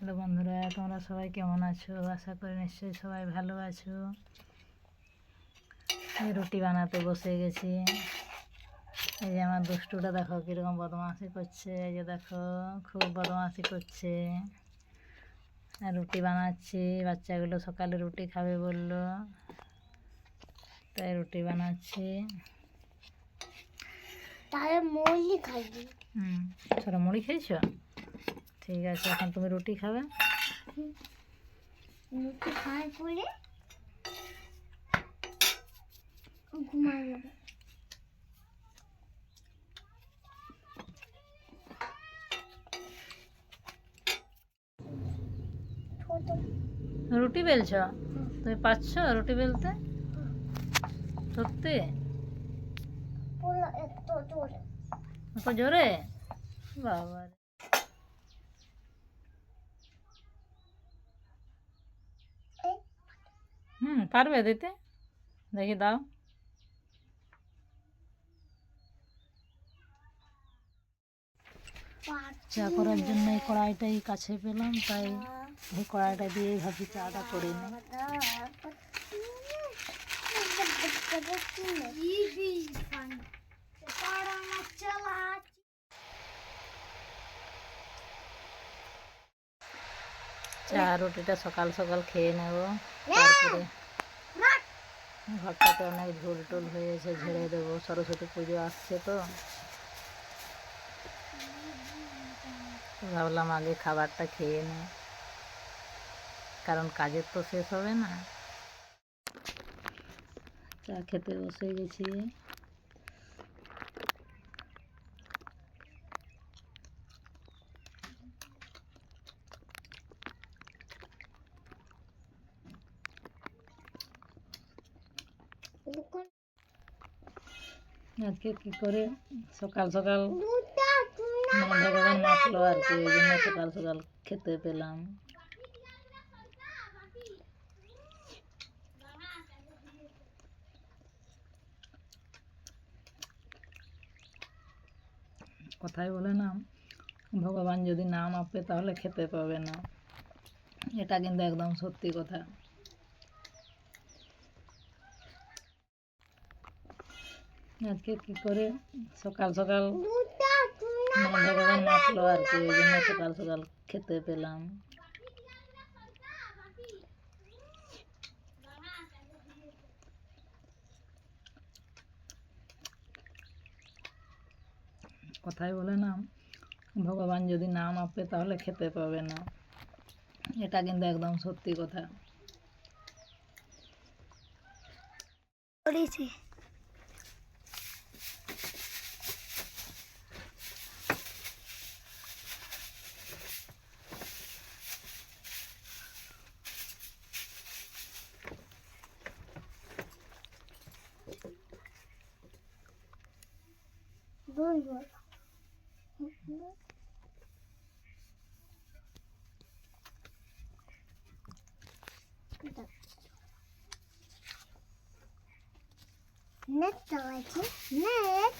Hello বন্ধুরা তোমরা সবাই কেমন আছো? আশা করি নিশ্চয়ই সবাই ভালো আছো। এই রুটি বানাতে বসে গেছি। এই যে আমার দুষ্টুটা দেখো কীরকম বদমাশি করছে। এই যে দেখো খুব বদমাশি করছে। আর রুটি বানাচ্ছি বাচ্চাগুলো সকালে রুটি খাবে বলল। তাই রুটি বানাচ্ছি। তাহলে মুড়ি খাবি। হুম ছোটো মুড়ি খেয়েছো? ঠিক আছে এখন তুমি রুটি খাবে। রুটি খাওয়ার পরে ঘুমাই যাবে। রুটি বেলছ? তুমি পাচ্ছ রুটি বেলতে? সত্যি? এত জোরে। বাবা রে। এই হুম, পারবে দিতে? দেখি দাও। চা করার জন্য এই কড়াইটাই কাছে পেলাম, তাই এই কড়াইটা দিয়ে ভাবছি চাটা করে নিই। চা, রুটিটা সকাল সকাল খেয়ে নেব, তারপরে ঘরটাতে অনেক ঝোল টোল হয়েছে ঝেড়ে দেবো। সরস্বতী পুজো আসছে তো। ভাবলাম আগে খাবারটা খেয়ে নি কারণ কাজের তো শেষ হবে না। চা খেতে বসে গেছি। আজকে কি করে? সকাল সকাল ভগবান মাতলো আর কি ওই জন্য সকাল সকাল খেতে পেলাম। কথাই বলে না ভগবান যদি না মাপে তাহলে খেতে পাবে না। এটা কিন্তু একদম সত্যি কথা। আজকে কি করে সকাল সকাল ভগবান মাপলো আর কি ওই জন্য সকাল সকাল খেতে পেলাম। কথাই বলে না ভগবান যদি না মাপে তাহলে খেতে পাবে না। এটা কিন্তু একদম সত্যি কথা। করেছি দুই বল নেট